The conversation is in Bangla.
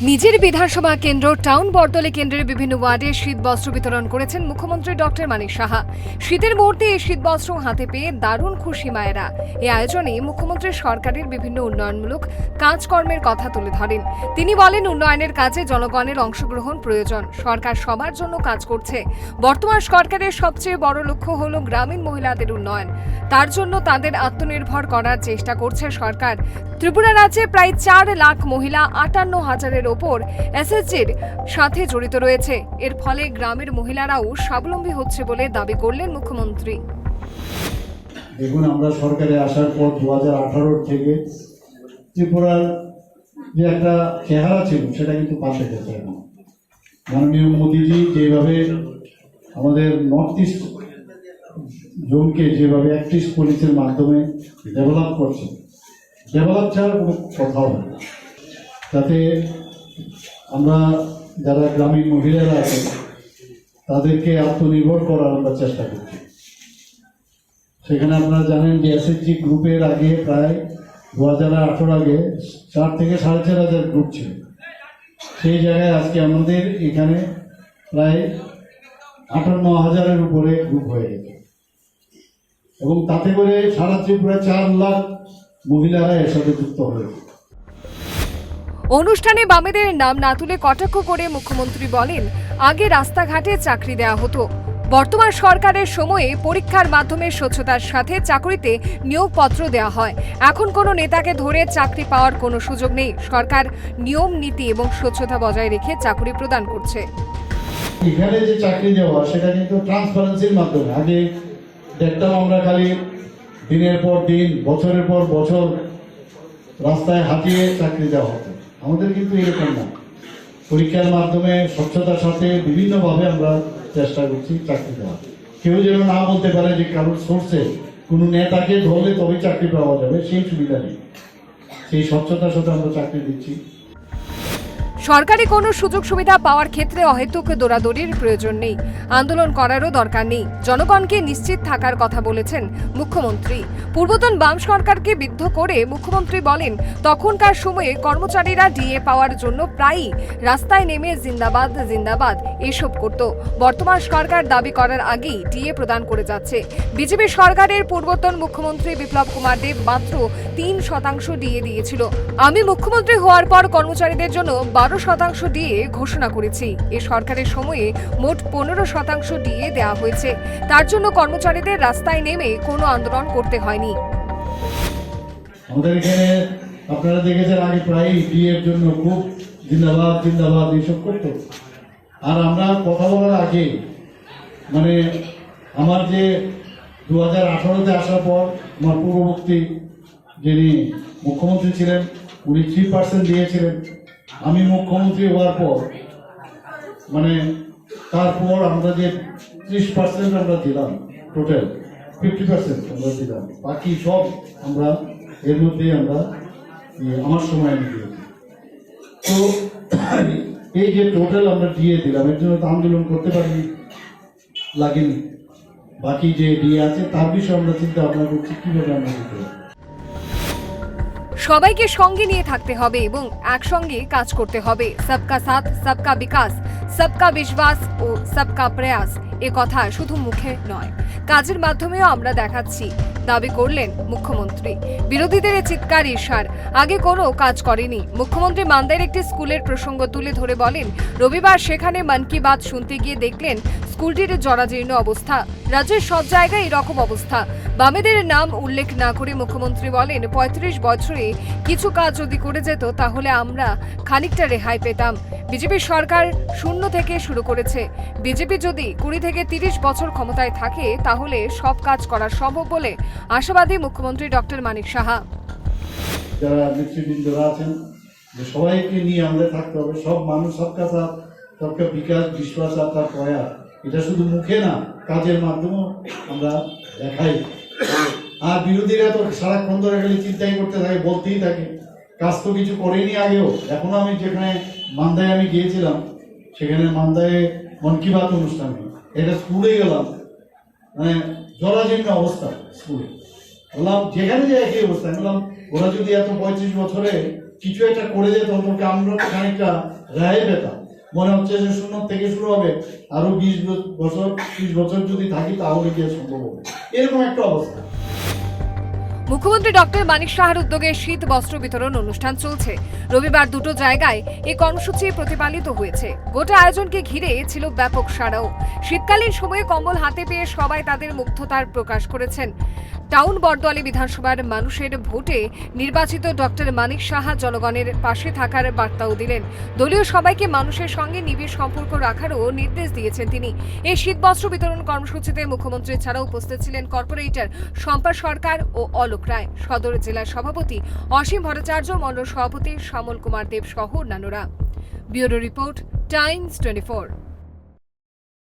নিজের বিধানসভা কেন্দ্র, টাউন বরদলে কেন্দ্রের বিভিন্ন ওয়ার্ডে শীত বস্ত্র বিতরণ করেছেন মুখ্যমন্ত্রী ডক্টর মানিক সাহা। শীতের মুহূর্তে এই শীত বস্ত্র হাতে পেয়ে দারুণ খুশি মায়েরা। এই আয়োজনে মুখ্যমন্ত্রী সরকারের বিভিন্ন উন্নয়নমূলক কাজকর্মের কথা তুলে ধরেন। তিনি বলেন, উন্নয়নের কাজে জনগণের অংশগ্রহণ প্রয়োজন। সরকার সবার জন্য কাজ করছে। বর্তমান সরকারের সবচেয়ে বড় লক্ষ্য হল গ্রামীণ মহিলাদের উন্নয়ন। তার জন্য তাদের আত্মনির্ভর করার চেষ্টা করছে সরকার। ত্রিপুরা রাজ্যে প্রায় চার লাখ মহিলা আটান্ন হাজারের ওপর এসএসজির সাথে জড়িত রয়েছে। এর ফলে গ্রামের মহিলারাও স্বাবলম্বী হচ্ছে বলে দাবি করলেন মুখ্যমন্ত্রী। দেখুন, আমরা সরকারে আসার পর দু হাজার থেকে ত্রিপুরার যে একটা চেহারা ছিল, সেটা কিন্তু পাশে গেছে এখন। মাননীয় মোদীজি যেভাবে আমাদের নর্থ ইস্ট জোনকে যেভাবে অ্যাক্টিভ পুলিশের মাধ্যমে ডেভেলপ করছে ডেভেলপ ছাড়া কোনো কথাও না। তাতে আমরা যারা গ্রামীণ মহিলারা আছে তাদেরকে আত্মনির্ভর করার আমরা চেষ্টা করছি। সেখানে আপনারা জানেন যে এসএসজি গ্রুপের আগে প্রায় দু হাজার আঠারো আগে চার থেকে সাড়ে চার হাজার গ্রুপ ছিল। সেই জায়গায় আজকে আমাদের এখানে প্রায় আটান্ন হাজারের উপরে গ্রুপ হয়ে গেছে। এবং তাতে করে সারা ত্রিপুরা চার লাখ মহিলারা এর সাথে যুক্ত হয়েছে অনুষ্ঠানে বামেদের নাম না তুলে কটাক্ষ করে মুখ্যমন্ত্রী বলেন আগে রাস্তাঘাটে চাকরি দেওয়া হতো। বর্তমান সরকারের সময়ে পরীক্ষার মাধ্যমে স্বচ্ছতার সাথে চাকরিতে নিয়োগপত্র দেওয়া হয়। এখন কোনো নেতাকে ধরে চাকরি পাওয়ার কোনো সুযোগ নেই। সরকার নিয়ম নীতি এবং স্বচ্ছতা বজায় রেখে চাকরি প্রদান করছে। এখানে যে চাকরি দেওয়া সেটা কিন্তু ট্রান্সপারেন্সির মাধ্যমে। আগে দেখতাম আমরা খালি দিনের পর দিন, বছরের পর বছর রাস্তায় হাঁটিয়ে চাকরি দেওয়া হতো। আমাদের কিন্তু এরকম না। পরীক্ষার মাধ্যমে স্বচ্ছতার সাথে বিভিন্নভাবে আমরা চেষ্টা করছি চাকরি দেওয়া। কেউ যেন না বলতে পারে যে কারোর সোর্সে কোনো নেতাকে ধরলে তবেই চাকরি পাওয়া যাবে, সেই সুবিধা নেই। সেই স্বচ্ছতার সাথে আমরা চাকরি দিচ্ছি। সরকারি কোনো সুযোগ সুবিধা পাওয়ার ক্ষেত্রে অহেতুক দৌড়াদৌড়ির প্রয়োজন নেই। আন্দোলন করারও দরকার নেই। জনগণকে নিশ্চিত থাকার কথা বলেছেন মুখ্যমন্ত্রী। পূর্বতন বাম সরকারকে বিদ্ধ করে মুখ্যমন্ত্রী বলেন, তখনকার সময়ে কর্মচারীরা ডিএ পাওয়ার জন্য প্রায়ই রাস্তায় নেমে জিন্দাবাদ জিন্দাবাদ এসব করত। বর্তমান সরকার দাবি করার আগেই ডিএ প্রদান করে যাচ্ছে। বিজেপি সরকারের পূর্বতন মুখ্যমন্ত্রী বিপ্লব কুমার দেব মাত্র তিন শতাংশ ডিএ দিয়েছিল। আমি মুখ্যমন্ত্রী হওয়ার পর কর্মচারীদের জন্য বারো শতাংশ ডিএ ঘোষণা করেছি। এ সরকারের সময়ে মোট পনেরো শতাংশ ডিএ দেওয়া হয়েছে। তার জন্য কর্মচারীদের রাস্তায় নেমে কোনো আন্দোলন করতে হয়নি। আমাদের এখানে আপনারা দেখেছেন আগে প্রায় বিয়ের জন্য খুব জিন্দাবাদ জিন্দাবাদ এইসব করতো। আর আমরা কথা বলার আগে মানে আমার যে দু হাজার আঠারোতে আসার পর আমার পূর্ববর্তী যিনি মুখ্যমন্ত্রী ছিলেন, উনি থ্রি পার্সেন্ট দিয়েছিলেন। আমি মুখ্যমন্ত্রী হওয়ার পর মানে তারপর আমরা যে ত্রিশ পার্সেন্ট আমরা দিলাম টোটাল ফিফটি পার্সেন্ট আমরা দিলাম। বাকি সব আমরা এর মধ্যে আমরা আমার সময় আমি দিয়েছি তো এই যে টোটাল আমরা দিয়ে দিলাম, এর জন্য তো আন্দোলন করতে পারিনি, লাগেনি। বাকি যে দিয়ে আছে, তার বিষয়ে আমরা চিন্তা ভাবনা করছি, কীভাবে আমরা দিতে পারি? সবাইকে সঙ্গে নিয়ে থাকতে হবে এবং একসঙ্গে কাজ করতে হবে। সবকা সাথ, সবকা বিকাশ, সবকা বিশ্বাস ও সবকা প্রয়াস। এ কথা শুধু মুখে নয়, কাজের মাধ্যমেও আমরা দেখাচ্ছি। দাবি করলেন মুখ্যমন্ত্রী। বিরোধীদের চিৎকার, ঈর্ষার। আগে কোনো কাজ করেনি। মুখ্যমন্ত্রী মান্দাইয়ের একটি স্কুলের প্রসঙ্গ তুলে ধরে বলেন, রবিবার সেখানে মন কি বাত শুনতে গিয়ে দেখলেন স্কুলটির জরাজীর্ণ অবস্থা। রাজ্যের সব জায়গায় এরকম অবস্থা। বামেদের নাম উল্লেখ না করে মুখ্যমন্ত্রী বলেন, পঁয়ত্রিশ বছরে কিছু কাজ যদি করে যেত, তাহলে আমরা খানিকটা রেহাই পেতাম। বিজেপি সরকার শূন্য থেকে শুরু করেছে। বিজেপি যদি কুড়ি থেকে তিরিশ বছর ক্ষমতায় থাকে, তাহলে সব কাজ করা সম্ভব বলে আশাবাদী মুখ্যমন্ত্রী ডক্টর মানিক সাহা। যারা নেতৃবৃন্দরা আছেন, যে সবাইকে নিয়ে আমাদের থাকতে হবে। সব মানুষ বিকাশ, বিশ্বাস আর তার এটা শুধু মুখে না, কাজের মাধ্যমেও আমরা দেখাই। আর বিরোধীরা তো সারাক্ষণ ধরে চিন্তাই করতে থাকে, বলতেই থাকে। কাজ তো কিছু করেনি আগেও। এখনও আমি যেখানে মান্দায় আমি গিয়েছিলাম, সেখানে মান্দায় মন কি বাত অনুষ্ঠানে এটা স্কুলে গেলাম। মানে জরাজীর্ণ অবস্থা স্কুলে। বললাম, যেখানে যে একই অবস্থা। বললাম, ওরা যদি এত পঁয়ত্রিশ বছরে কিছু একটা করে যেত অন্তত আমরা খানিকটা রায় পেতাম। মনে হচ্ছে যে শূন্য থেকে শুরু হবে। আরও বিশ বছর, ত্রিশ বছর যদি থাকি, তাহলে গিয়ে সম্ভব হবে? এরকম একটা অবস্থা। মুখ্যমন্ত্রী ডক্টর মানিক সাহার উদ্যোগে শীত বস্ত্র বিতরণ অনুষ্ঠান চলছে। রবিবার দুটো জায়গায় এই কর্মসূচি প্রতিপালিত হয়েছে। গোটা আয়োজনকে ঘিরে ছিল ব্যাপক সাড়াও। শীতকালীন সময়ে কম্বল হাতে পেয়ে সবাই তাদের মুগ্ধতার প্রকাশ করেছেন। টাউন বরদোয়ালি বিধানসভার মানুষের ভোটে নির্বাচিত ডক্টর মানিক সাহা জনগণের পাশে থাকার বার্তাও দিলেন। দলীয় সবাইকে মানুষের সঙ্গে নিবিড় সম্পর্ক রাখারও নির্দেশ দিয়েছেন তিনি। এই শীতবস্ত্র বিতরণ কর্মসূচিতে মুখ্যমন্ত্রী ছাড়াও উপস্থিত ছিলেন কর্পোরেটর শম্পা সরকার ও অলোক রায় সদর জেলার সভাপতি অসীম ভট্টাচার্য মন্ডল সভাপতি শ্যামল কুমার দেব সহ অন্যান্যরা। Bureau report, Times twenty